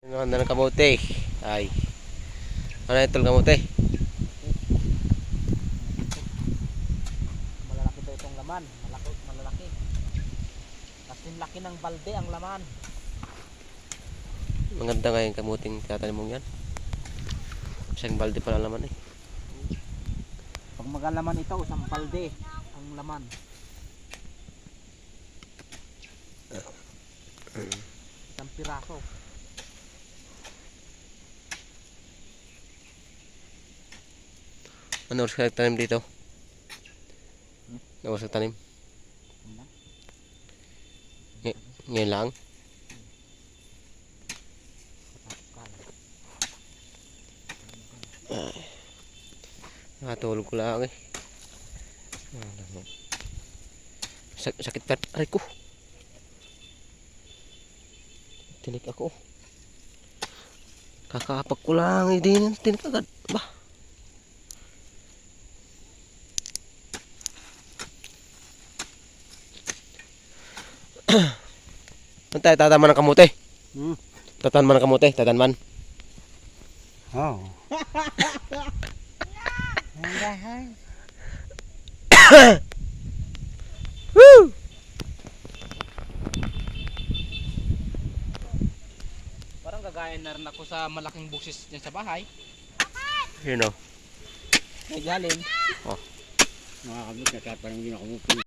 Ano ng kamote? Ay. Ano ito ng kamote? Malalaki daw itong laman. Malaki, malalaki. Kasi laki ng balde ang laman. Maganda nga yung kamuting tatanim mong yan. Isang balde pala naman eh. Pag magalaman ito, isang balde ang laman. Isang piraso. Ano oras ka nagtanim dito? Hmm? Ano oras ka tanim? Yun lang. Ngayon lang? Nakatulog ko lang eh. Sak sakit pa. Aray ko. Tinik ako. Kakapag ko lang. Hindi eh, tinik agad. Ba? Ano tayo? Tataman ng kamote? Hmm. Tataman ng kamote? Tataman? Oh. Woo! Parang gagaya na rin ako sa malaking buksis niya sa bahay. Yun o. May galing. Nakakabot na sa parang hindi na kumupulo.